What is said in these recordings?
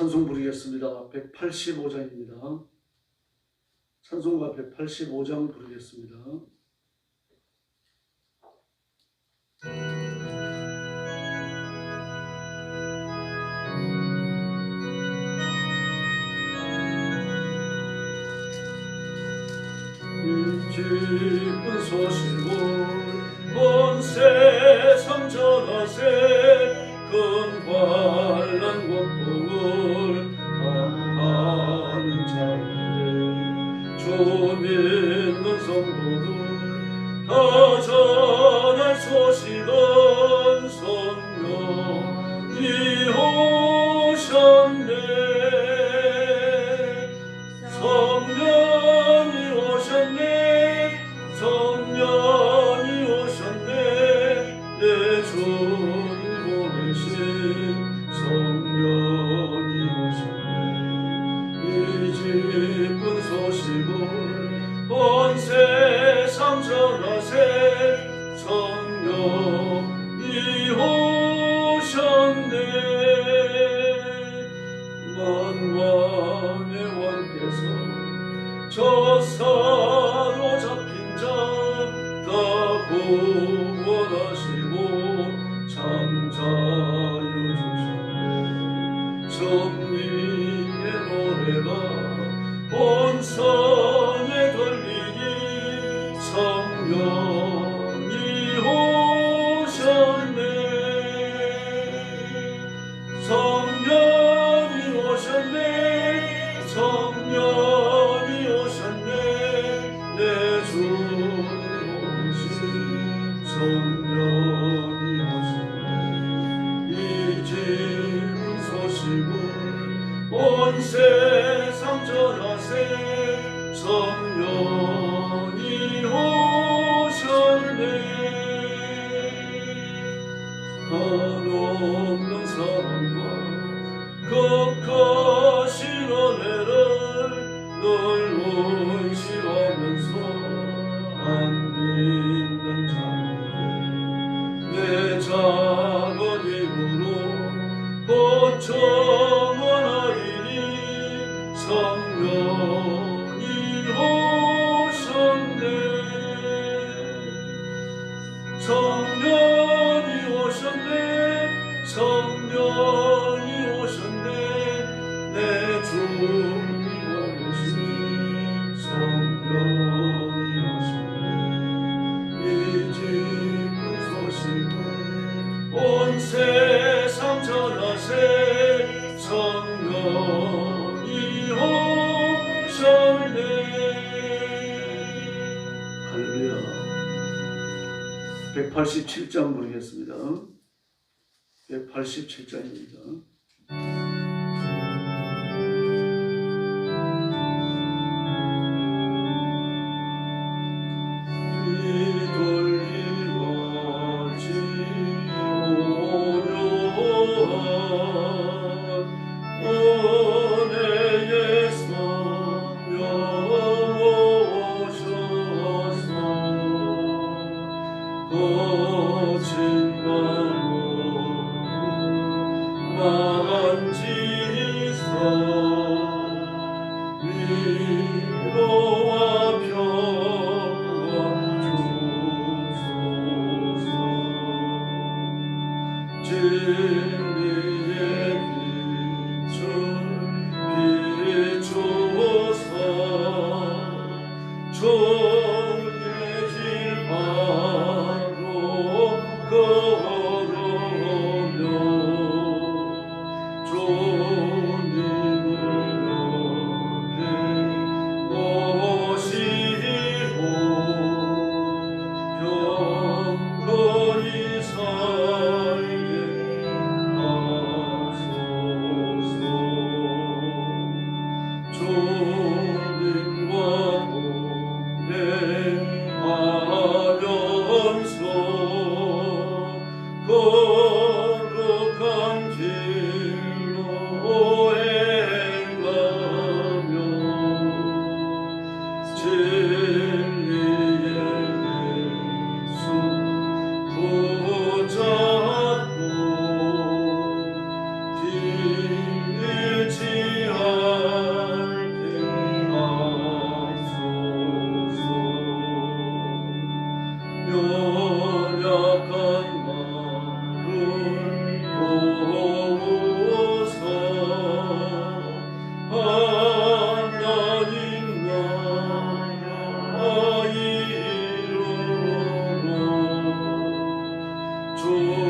찬송 부르겠습니다. 185장입니다. 찬송가 185장 부르겠습니다. 깊은 소식을 온 세상 전하세 큰 환란 곳도 Lord. 만왕의 원께서 저 사. 187장 모르겠습니다. 187장입니다. 던지소. 위로 joy.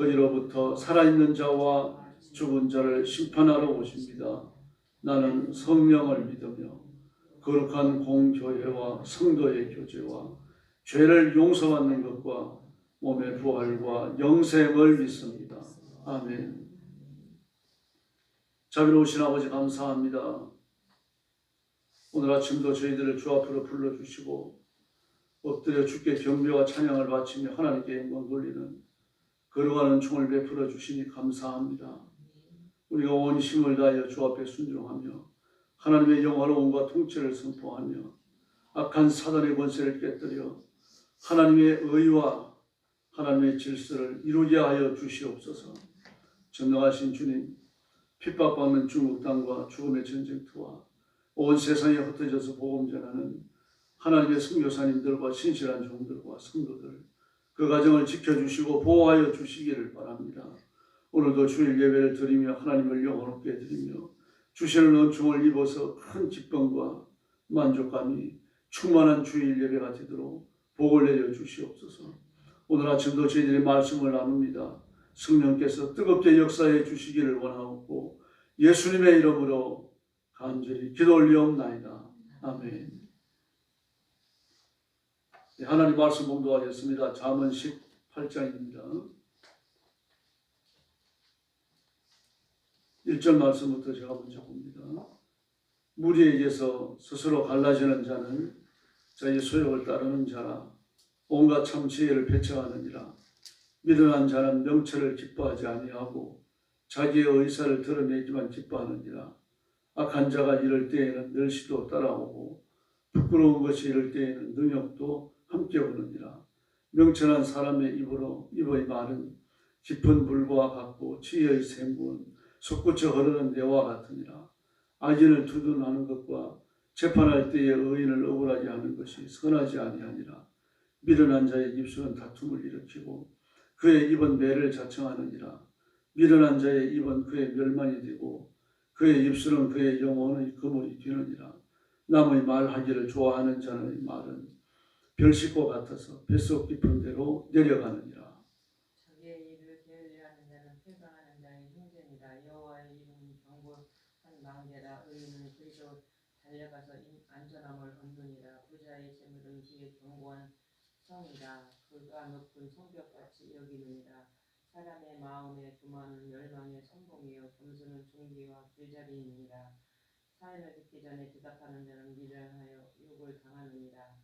거기로부터 살아있는 자와 죽은 자를 심판하러 오십니다. 나는 성령을 믿으며 거룩한 공교회와 성도의 교제와 죄를 용서받는 것과 몸의 부활과 영생을 믿습니다. 아멘. 자비로우신 아버지 감사합니다. 오늘 아침도 저희들을 주 앞으로 불러주시고 엎드려 주께 경배와 찬양을 바치며 하나님께 영광 돌리는 걸어가는 총을 베풀어 주시니 감사합니다. 우리가 온 힘을 다하여 주 앞에 순종하며 하나님의 영화로움과 통치를 선포하며 악한 사단의 권세를 깨뜨려 하나님의 의와 하나님의 질서를 이루게 하여 주시옵소서. 전능하신 주님, 핍박받는 중국 땅과 죽음의 전쟁터와 온 세상에 흩어져서 복음 전하는 하나님의 선교사님들과 신실한 종들과 성도들 그 가정을 지켜주시고 보호하여 주시기를 바랍니다. 오늘도 주일 예배를 드리며 하나님을 영원롭게 드리며 주시는 은총을 입어서 큰 기쁨과 만족감이 충만한 주일 예배가 되도록 복을 내려 주시옵소서. 오늘 아침도 저희들이 말씀을 나눕니다. 성령께서 뜨겁게 역사해 주시기를 원하옵고 예수님의 이름으로 간절히 기도 올리옵나이다. 아멘. 네, 하나님 말씀 공도하겠습니다. 잠언 18장입니다. 1절 말씀부터 제가 먼저 봅니다. 무리에게서 스스로 갈라지는 자는 자기 소욕을 따르는 자라 온갖 참 지혜를 배척하느니라 미련한 자는 명철을 기뻐하지 아니하고 자기의 의사를 드러내기만 기뻐하느니라 악한 자가 이럴 때에는 멸시도 따라오고 부끄러운 것이 이럴 때에는 능욕도 함께 오느니라. 명철한 사람의 입으로 입의 말은 깊은 물과 같고 지혜의 샘은 솟구쳐 흐르는 대와 같으니라. 악인을 두둔하는 것과 재판할 때에 의인을 억울하게 하는 것이 선하지 아니하니라. 미련한 자의 입술은 다툼을 일으키고 그의 입은 매를 자청하느니라. 미련한 자의 입은 그의 멸망이 되고 그의 입술은 그의 영혼의 그물이 되느니라. 남의 말하기를 좋아하는 자의 말은 별식과 같아서 뱃속 깊은 데로 내려가느니라. 자기의 일을 게을리하는 자는 패강하는 자의 형제니라. 여호와의 이름은 경고한 망대라. 의인은 그리로 달려가서 인- 안전함을 얻느니라. 부자의 재물은 그의 견고한 성이라. 그가 높은 성벽같이 여기느니라. 사람의 마음에 교만은 멸망의 선봉이요. 겸손은 종기와 길자리이니라. 사연을 듣기 전에 대답하는 자는 미련하여 욕을 당하느니라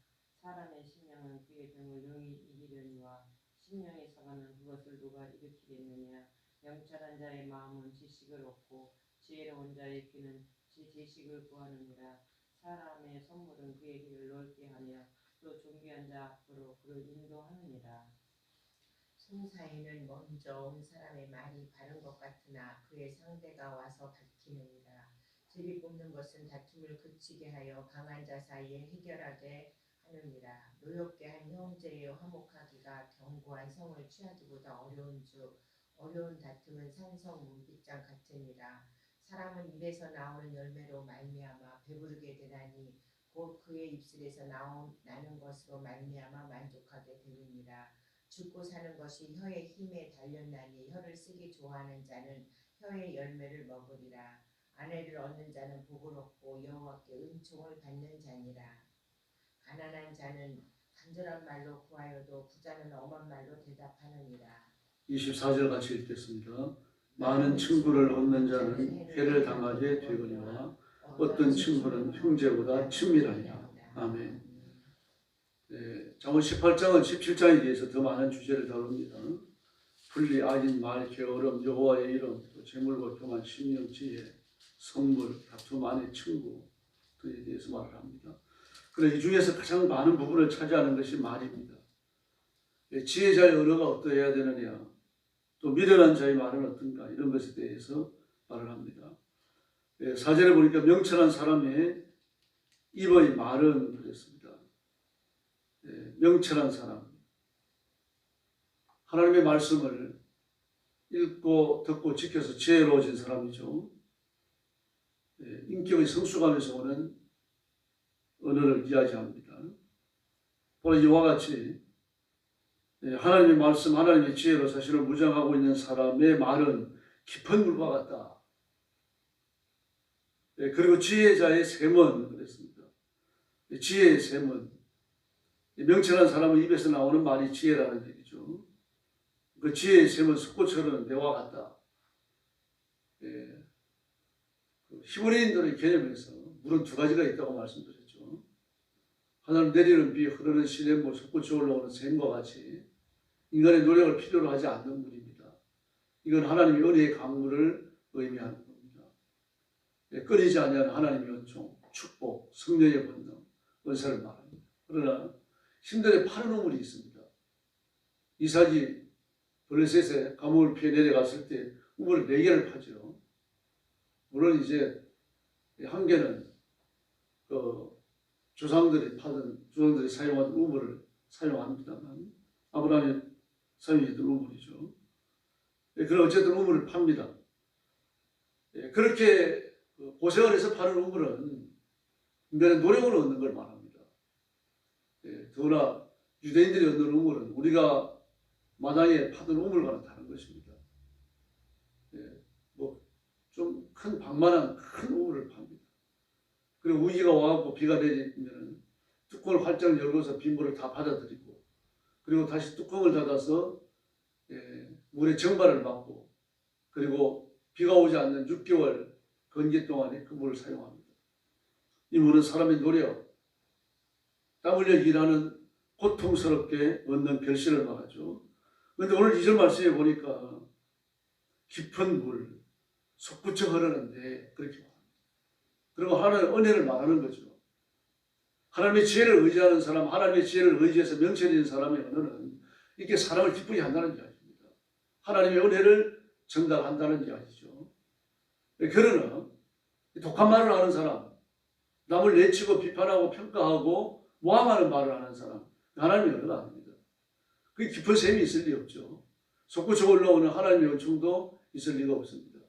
사람의 심령은 그의 병을 능히 이기려니와 심령의 사과는 그것을 누가 일으키겠느냐? 명철한 자의 마음은 지식을 얻고 지혜로운 자의 귀는 지 지식을 구하느니라. 사람의 선물은 그의 길을 넓게 하며 또 존귀한 자 앞으로 그를 인도하느니라. 송사에는 먼저 온 사람의 말이 바른 것 같으나 그의 상대가 와서 밝히느니라. 제비 뽑는 것은 다툼을 그치게 하여 강한 자 사이에 해결하게 하느니라. 노엽게 한 형제의 화목하기가 견고한 성을 취하기보다 어려운 주 어려운 다툼은 산성 문빗장 같으니라. 사람은 입에서 나오는 열매로 말미암아 배부르게 되나니 곧 그의 입술에서 나온 나는 것으로 말미암아 만족하게 되느니라. 죽고 사는 것이 혀의 힘에 달렸나니 혀를 쓰기 좋아하는 자는 혀의 열매를 먹으리라. 아내를 얻는 자는 복을 얻고 여호와께 은총을 받는 자니라. 가난한 자는 간절한 말로 구하여도 부자는 엄한 말로 대답하느니라. 24절 같이 읽겠습니다. 많은 친구를 얻는 자는 해를 당하게 되거니와 어떤 친구는 형제보다 친밀하니라. 아멘. 네, 잠언 18장은 17장에 대해서 더 많은 주제를 다룹니다. 분리, 악인, 말, 게으름, 여호와의 이름, 또 재물과 교만, 신령, 지혜, 성물, 다툼, 아내, 친구 그에 대해서 말을 합니다. 그런데 이 중에서 가장 많은 부분을 차지하는 것이 말입니다. 예, 지혜자의 언어가 어떠해야 되느냐, 또 미련한 자의 말은 어떤가 이런 것에 대해서 말을 합니다. 예, 사절에 보니까 명철한 사람의 입의 말은 그랬습니다. 예, 명철한 사람, 하나님의 말씀을 읽고 듣고 지켜서 지혜로워진 사람이죠. 예, 인격의 성숙함에서 오는 언어를 이야기합니다. 바로 이와 같이 예, 하나님의 말씀, 하나님의 지혜로 자신을 무장하고 있는 사람의 말은 깊은 물과 같다. 예, 그리고 지혜자의 셈은 그랬습니다. 예, 지혜의 이 명철한 사람의 입에서 나오는 말이 지혜라는 얘기죠. 그 지혜의 셈은 숫꽃처럼 내와 같다. 예, 그 히브리인들의 개념에서 물은 두 가지가 있다고 말씀드렸죠. 하나는 내리는 비, 흐르는 시냇물, 솟구쳐 올라오는 샘과 같이 인간의 노력을 필요로 하지 않는 물입니다. 이건 하나님의 은혜의 강물을 의미하는 겁니다. 예, 끊이지 아니하는 하나님의 은총, 축복, 성령의 권능, 은사를 말합니다. 그러나 힘들에 파는 우물이 있습니다. 이삭이 블레셋에 감옥을 피해 내려갔을 때 우물을 네 개를 파죠. 물론 이제 한 개는 그 조상들이 파던 조상들이 사용한 우물을 사용합니다만 아브라함이 사용했던 우물이죠. 예, 그럼 어쨌든 우물을 팝니다. 예, 그렇게 그 고세원에서 파는 우물은 인간의 노력을 얻는 걸 말합니다. 예, 더구나 유대인들이 얻는 우물은 우리가 마당에 파던 우물과는 다른 것입니다. 예, 뭐좀 큰 방만한 큰 우물을 팝니다. 그리고 우기가 와갖고 비가 내리면 뚜껑을 활짝 열고서 빗물을 다 받아들이고 그리고 다시 뚜껑을 닫아서 예, 물의 정발을 막고 그리고 비가 오지 않는 6개월 건기 동안에 그 물을 사용합니다. 이 물은 사람의 노력, 땀 흘려 일하는 고통스럽게 얻는 결실을 말하죠. 그런데 오늘 이절 말씀에 보니까 깊은 물, 솟구쳐 흐르는데 그렇게. 그리고 하나님의 은혜를 말하는 거죠. 하나님의 지혜를 의지하는 사람, 하나님의 지혜를 의지해서 명철인 사람의 언어는 이렇게 사람을 기쁘게 한다는 이야기입니다. 하나님의 은혜를 전달한다는 이야기죠. 그러나 독한 말을 하는 사람, 남을 내치고 비판하고 평가하고 모함하는 말을 하는 사람, 하나님의 언어가 아닙니다. 그 깊은 셈이 있을 리 없죠. 솟구쳐 올라오는 하나님의 은총도 있을 리가 없습니다.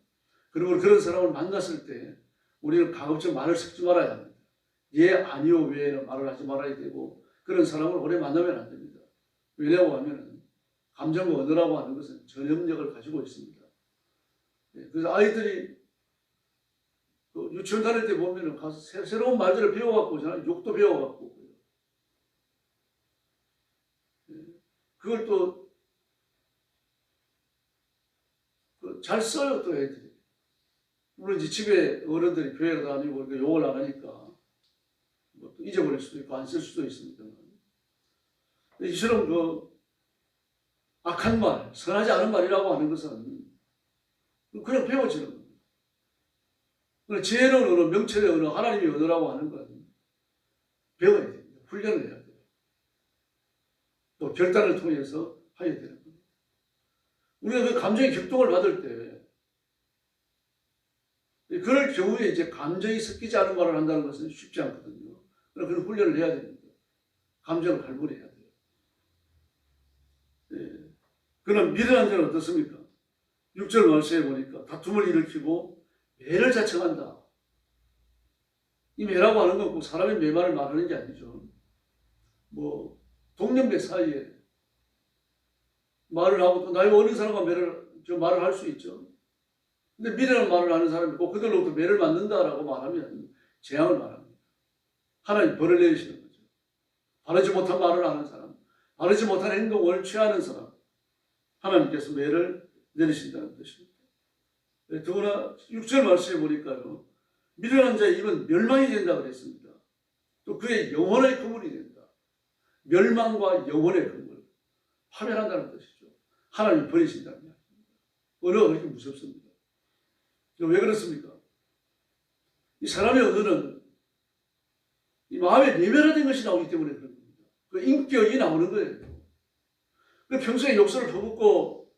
그리고 그런 사람을 만났을 때 우리는 가급적 말을 섞지 말아야 합니다. 예, 아니요, 왜는 말을 하지 말아야 되고 그런 사람을 오래 만나면 안 됩니다. 왜냐고 하면 감정과 언어라고 하는 것은 전염력을 가지고 있습니다. 예, 그래서 아이들이 그 유치원 다닐 때 보면은 가서 새, 새로운 말들을 배워갖고 오잖아요. 욕도 배워갖고. 예, 그걸 또그잘 써요 또 애들이. 물론 이제 집에 어른들이 교회를 다니고 욕을 안 하니까 뭐또 잊어버릴 수도 있고 안 쓸 수도 있습니다만 이처럼 그 악한 말, 선하지 않은 말이라고 하는 것은 그냥 배워지는 겁니다. 그러나 지혜로운 언어, 명철의 언어, 하나님의 언어라고 하는 건 배워야 됩니다. 훈련을 해야 돼요. 또 결단을 통해서 해야 되는 겁니다. 우리가 그 감정의 격동을 받을 때 그럴 경우에 이제 감정이 섞이지 않은 말을 한다는 것은 쉽지 않거든요. 그래서 그런 훈련을 해야 됩니다. 감정을 갈무리해야 돼요. 예. 그럼 미련한 자는 어떻습니까? 6절 말씀에 보니까 다툼을 일으키고 매를 자청한다. 이 매라고 하는 건 꼭 사람의 매만을 말하는 게 아니죠. 뭐 동년배 사이에 말을 하고 또 나이 어린 사람과 매를 저 말을 할 수 있죠. 근데 미련한 말을 하는 사람이 꼭 그들로부터 매를 맞는다라고 말하면 재앙을 말합니다. 하나님 벌을 내리시는 거죠. 바르지 못한 말을 하는 사람, 바르지 못한 행동을 취하는 사람, 하나님께서 매를 내리신다는 뜻입니다. 네, 더구나 6절 말씀에 보니까요. 미련한 자의 입은 멸망이 된다 그랬습니다. 또 그의 영혼의 그물이 된다. 멸망과 영혼의 그물. 파멸한다는 뜻이죠. 하나님 버리신다는 이야기입니다. 언어가 그렇게 무섭습니다. 왜 그렇습니까? 이 사람의 언어는 이 마음에 내면화된 것이 나오기 때문에 그런 겁니다. 그 인격이 나오는 거예요. 그 평소에 욕설을 퍼붓고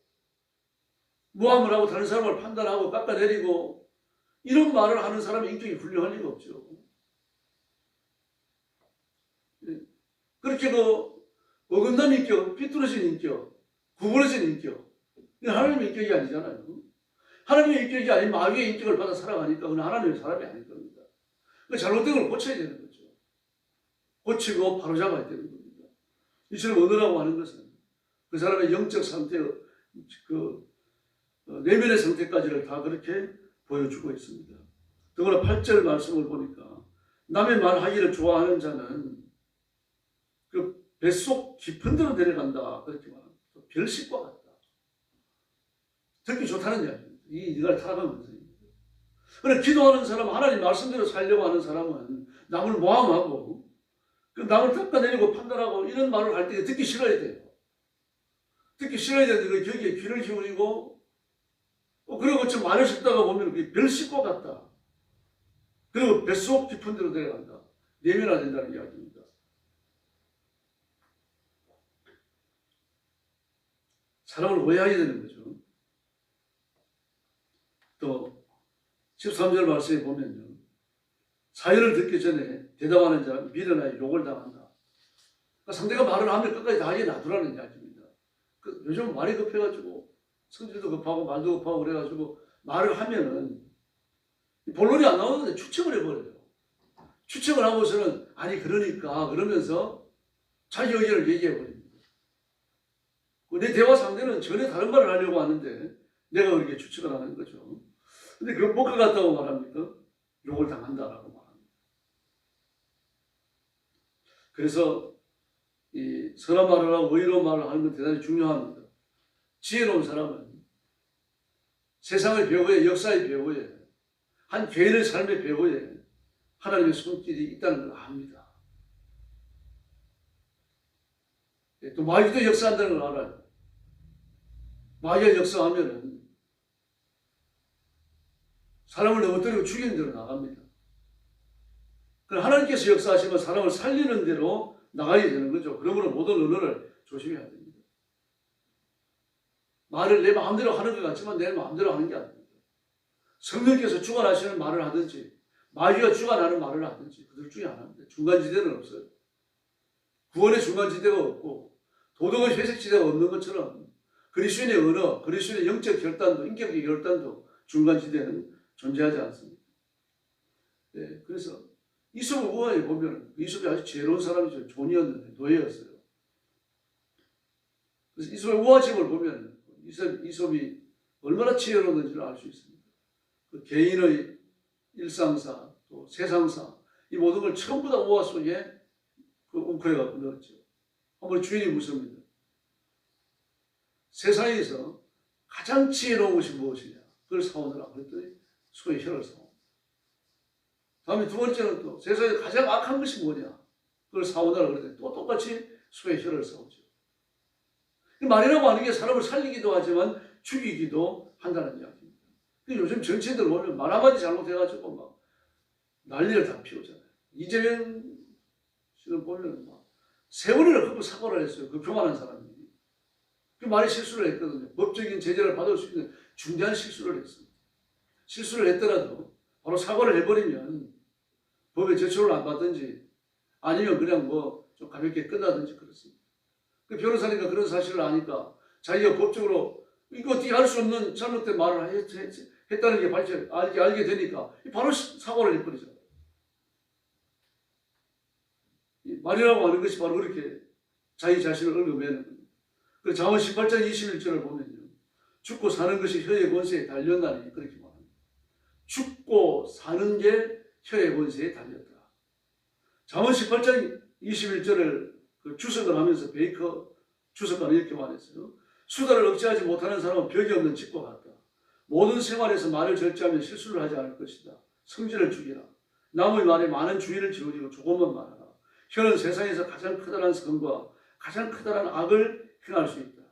무함을 하고 다른 사람을 판단하고 깎아내리고 이런 말을 하는 사람의 인격이 훌륭할 리가 없죠. 예. 그렇게 그 어긋난 인격, 삐뚤어진 인격, 구부러진 인격, 하나님의 인격이 아니잖아요. 하나님의 인격이 아닌 마귀의 인격을 받아 살아가니까 그건 하나님의 사람이 아닐 겁니다. 그 잘못된 걸 고쳐야 되는 거죠. 고치고 바로잡아야 되는 겁니다. 이처럼 언어라고 하는 것은 그 사람의 영적 상태, 그 어, 내면의 상태까지를 다 그렇게 보여주고 있습니다. 더구나 8절 말씀을 보니까 남의 말하기를 좋아하는 자는 그 뱃속 깊은 데로 내려간다 그렇게 말합니다. 별식과 같다. 듣기 좋다는 이야기입니다. 이 네가 타락한 것입니다. 그래 기도하는 사람, 하나님 말씀대로 살려고 하는 사람은 남을 모함하고 그 남을 닦아내리고 판단하고 이런 말을 할 때 듣기 싫어야 돼요. 듣기 싫어야 되는데 그 거기에 귀를 기울이고 어, 그리고 좀 말을 씹다가 보면 그게 별식과 같다. 그리고 뱃속 깊은 데로 내려간다. 내면화된다는 이야기입니다. 사람을 오해하게 되는 거죠. 또 13절 말씀에 보면요. 사연을 듣기 전에 대답하는 자는 미련하여 욕을 당한다. 그러니까 상대가 말을 하면 끝까지 다 하게 놔두라는 이야기입니다. 그 요즘 말이 급해가지고 성질도 급하고 말도 급하고 그래가지고 말을 하면은 본론이 안 나오는데 추측을 해버려요. 추측을 하고서는 아니 그러니까 그러면서 자기 의견을 얘기해버립니다. 내 대화 상대는 전혀 다른 말을 하려고 하는데 내가 그렇게 추측을 하는 거죠. 근데 그건 뭐가 같다고 말합니까? 욕을 당한다라고 말합니다. 그래서 이 선한 말을 하고 의로운 말을 하는 건 대단히 중요합니다. 지혜로운 사람은 세상의 배후에 역사의 배후에 한 개인의 삶의 배후에 하나님의 손길이 있다는 걸 압니다. 예, 또 마귀도 역사한다는 걸 알아요. 마귀가 역사하면은 사람을 넘어뜨리고 죽이는 대로 나갑니다. 그럼 하나님께서 역사하시면 사람을 살리는 대로 나가야 되는 거죠. 그러므로 모든 언어를 조심해야 됩니다. 말을 내 마음대로 하는 것 같지만 내 마음대로 하는 게 아닙니다. 성령께서 주관하시는 말을 하든지 마귀가 주관하는 말을 하든지 그들 중에 하나입니다. 중간지대는 없어요. 구원의 중간지대가 없고 도덕의 회색지대가 없는 것처럼 그리스도인의 언어, 그리스도인의 영적 결단도 인격의 결단도 중간지대는 존재하지 않습니다. 네, 그래서 이솝 우화에 보면 이솝이 아주 지혜로운 사람이죠. 존이었는데 노예였어요. 그래서 이솝의 우화집을 보면 이솝, 이솝이 얼마나 지혜로웠는지를 알 수 있습니다. 그 개인의 일상사, 또 세상사, 이 모든 걸 전부 다 우화 속에 그 웅크려 갖고 넣었죠. 한번 주인이 묻습니다. 세상에서 가장 지혜로운 것이 무엇이냐? 그걸 사오느라 그랬더니 혀를 사오. 다음에 두 번째는 또 세상에 가장 악한 것이 뭐냐? 그걸 사오느라 그랬더니 또 똑같이 소의 혀를. 이 말이라고 하는 게 사람을 살리기도 하지만 죽이기도 한다는 이야기입니다. 요즘 정치인들 보면 말 한마디 잘못해가지고 막 난리를 다 피우잖아요. 이재명 씨는 보면 막세 번이나 그거 사과를 했어요. 그 교만한 사람이. 그 말이 실수를 했거든요. 법적인 제재를 받을 수 있는 중대한 실수를 했습니다. 실수를 했더라도 바로 사과를 해버리면 법에 제초를 안 받든지 아니면 그냥 뭐 좀 가볍게 끝나든지 그렇습니다. 그 변호사니까 그런 사실을 아니까 자기가 법적으로 이거 어떻게 할 수 없는 잘못된 말을 했, 했, 했다는 게 발견, 알게, 알게 되니까 바로 사과를. 이 말이라고 하는 것이 바로 그렇게 자기 자신을 얽어매는 겁니다. 그 자문 18장 21절을 보면요. 죽고 사는 것이 혀의 권세에 달렸나니 그렇게 말합니다. 죽고 사는 게 혀의 권세에 달렸다. 자문 18장 21절을 그 주석을 하면서 베이커 주석가는 이렇게 말했어요. 수다를 억제하지 못하는 사람은 벽이 없는 집과 같다. 모든 생활에서 말을 절제하면 실수를 하지 않을 것이다. 성질을 죽이라. 남의 말에 많은 주의를 기울이고 조금만 말하라. 혀는 세상에서 가장 크다란 선과 가장 크다란 악을 행할 수 있다.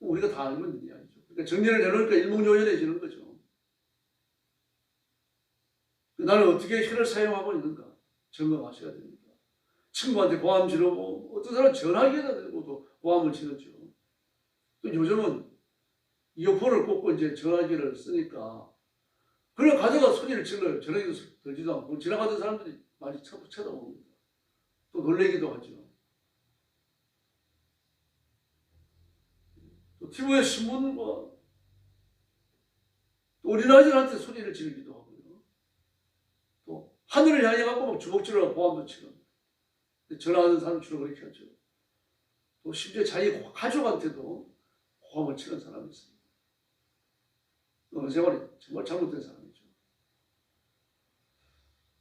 우리가 다 알고 있는 이야기죠. 그러니까 정리를 해놓으니까 일목요연해지는 거죠. 나는 어떻게 혀를 사용하고 있는가? 점검하셔야 됩니다. 친구한테 고함 지르고 어떤 사람은 전화기에다 대고도 고함을 지르죠. 또 요즘은 이어폰을 꽂고 이제 전화기를 쓰니까 그걸 가져가 소리를 질러요. 전화기도 들지도 않고 지나가던 사람들이 많이 쳐- 쳐다봅니다. 또 놀래기도 하죠. 또 TV에 신문과 또 어린아이들한테 소리를 지르기도 하늘을 향해 갖고 막 주먹질하고 보안도 치는 전화하는 사람 주로 그렇게 하죠. 또 심지어 자기 가족한테도 고함을 치는 사람이 있습니다. 어느 생활이 정말 잘못된 사람이죠.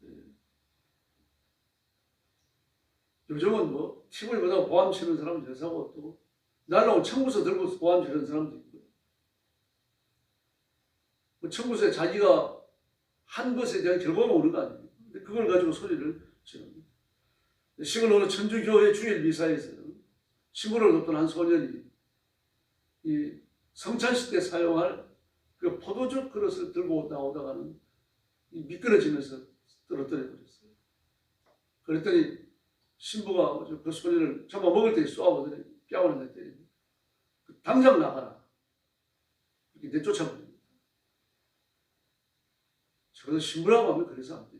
예. 요즘은 뭐 TV보다 보안 치는 사람이 여사고 또 날라온 청구서 들고 보안 치는 사람도 있고요. 뭐 청구서에 자기가 한 것에 대한 결과가 오는 거 아니에요. 그걸 가지고 소리를 지릅니다. 시골 어느 천주교회 주일 미사에서 신부를 돕던 한 소년이 이 성찬식 때 사용할 그 포도주 그릇을 들고 나오다가는 이 미끄러지면서 떨어뜨려 버렸어요. 그랬더니 신부가 그 소년을 정말 먹을 때 쏘아보더니 뺨을 내 때리고 당장 나가라 이렇게 내쫓아버립니다. 저도 신부라고 하면 그래서 안 되죠.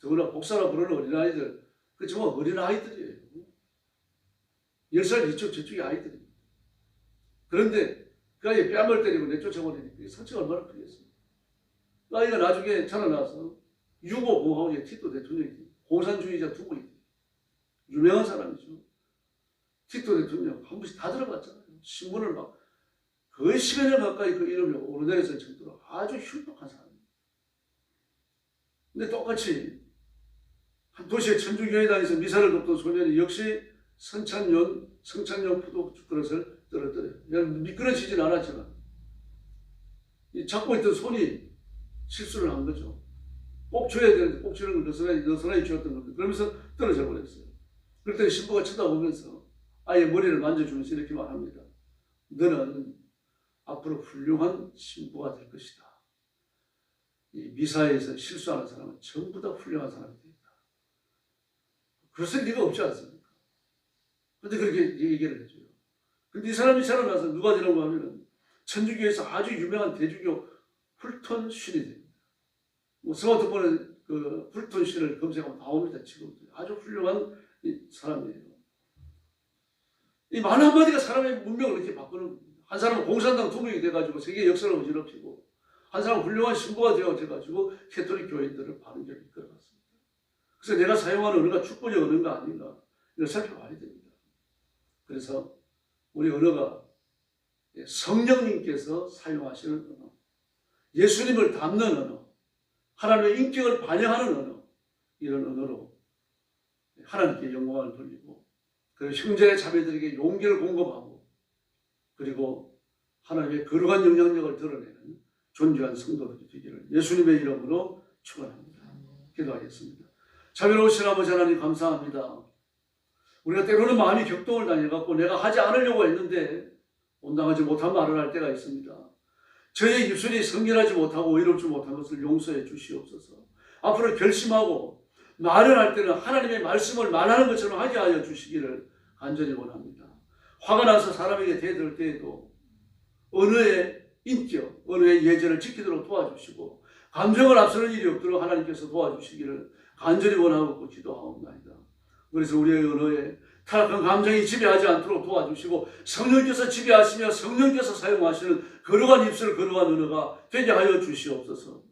더구나 복사라 부르는 어린아이들 그 정말 어린아이들이에요. 10살 이쪽 저쪽이 아이들입니다. 그런데 그 아이의 뺨을 때리고 내쫓아버리니까 이 상처가 얼마나 크겠습니까? 그 아이가 나중에 자라나서 유고 공화국의 티토 대통령이 공산주의자 두 분이 유명한 사람이죠. 티토 대통령 한 번씩 다 들어봤잖아요. 신문을 막 거의 10여 년 가까이 그 이름이 오르내렸을 정도로 아주 흉폭한 사람입니다. 근데 똑같이 한 도시의 천주교회당에서 미사를 돕던 소년이 역시 성찬용, 성찬용 포도 그릇을 떨어뜨려요. 그냥 미끄러지진 않았지만 이 잡고 있던 손이 실수를 한 거죠. 꼭 줘야 되는데 꼭 주는 걸 너스라이, 너스라이 주었던 겁니다. 그러면서 떨어져 버렸어요. 그랬더니 신부가 쳐다보면서 아예 머리를 만져주면서 이렇게 말합니다. 너는 앞으로 훌륭한 신부가 될 것이다. 이 미사에서 실수하는 사람은 전부 다 훌륭한 사람이 된다. 그럴 리가 없지 않습니까? 근데 그렇게 얘기를 해줘요. 근데 이 사람이 자라나서 누가 되는가 하면은 천주교에서 아주 유명한 대주교 풀톤 신이 됩니다. 뭐 스마트폰에 그 풀톤 신을 검색하면 나옵니다. 지금 아주 훌륭한 이 사람이에요. 이 말 한마디가 사람의 문명을 이렇게 바꾸는 겁니다. 한 사람은 공산당 투명이 돼가지고 세계 역사를 어지럽히고 한 사람은 훌륭한 신부가 되어가지고 캐톨릭 교인들을 바른결 이끌어갔습니다. 그래서 내가 사용하는 언어가 축복의 언어가 아닌가 이걸 살펴봐야 됩니다. 그래서 우리 언어가 성령님께서 사용하시는 언어, 예수님을 담는 언어, 하나님의 인격을 반영하는 언어, 이런 언어로 하나님께 영광을 돌리고 그리고 형제 자매들에게 용기를 공급하고 그리고 하나님의 거룩한 영향력을 드러내는 존귀한 성도들이 되기를 예수님의 이름으로 축원합니다. 기도하겠습니다. 자비로우신 아버지 하나님 감사합니다. 우리가 때로는 마음이 격동을 당해갖고 내가 하지 않으려고 했는데 온당하지 못한 말을 할 때가 있습니다. 저의 입술이 성결하지 못하고 의롭지 못한 것을 용서해 주시옵소서. 앞으로 결심하고 말을 할 때는 하나님의 말씀을 말하는 것처럼 하게 하여 주시기를 간절히 원합니다. 화가 나서 사람에게 대들 때에도 언어의 인격, 언어의 예절을 지키도록 도와주시고 감정을 앞서는 일이 없도록 하나님께서 도와주시기를 간절히 원하고 기도하옵나이다. 그래서 우리의 언어에 타락한 감정이 지배하지 않도록 도와주시고 성령께서 지배하시며 성령께서 사용하시는 거룩한 입술, 거룩한 언어가 되게 하여 주시옵소서.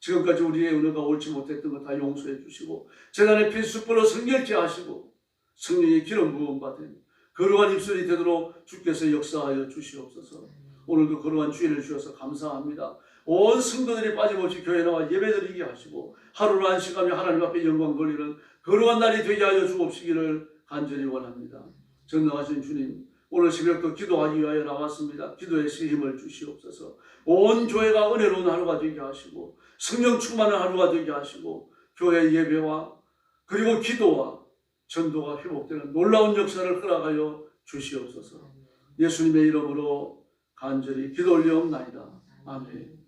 지금까지 우리의 언어가 옳지 못했던 것 다 용서해 주시고 재단의 필수불로 성결케 하시고 성령의 기름 부음 받은 거룩한 입술이 되도록 주께서 역사하여 주시옵소서. 오늘도 거룩한 주인을 주셔서 감사합니다. 온 성도들이 빠짐없이 교회 나와 예배드리게 하시고 하루를 안식하며 하나님 앞에 영광 돌리는 거룩한 날이 되게 하여 주옵시기를 간절히 원합니다. 전능하신 주님, 오늘 새벽도 기도하기 위하여 나왔습니다. 기도의 힘을 주시옵소서. 온 교회가 은혜로운 하루가 되게 하시고 성령 충만한 하루가 되게 하시고 교회 예배와 그리고 기도와 전도가 회복되는 놀라운 역사를 허락하여 주시옵소서. 예수님의 이름으로 간절히 기도 올려옵나이다. 아멘.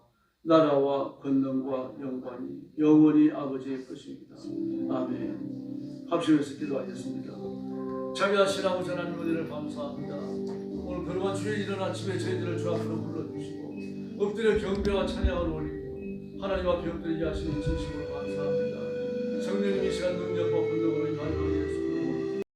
나라와 권능과 영광이 영원히 아버지의 것입니다. 아멘. 합심해서 기도하겠습니다. 자비하신 아버지 하나님 은혜를 감사합니다. 오늘 그러한 주의 이른 아침에 저희들을 주 앞으로 불러주시고 엎드려 경배와 찬양을 올리고 하나님 앞에 엎드리게 하시는 진심으로 감사합니다. 성령님 이 시간 능력과 권능으로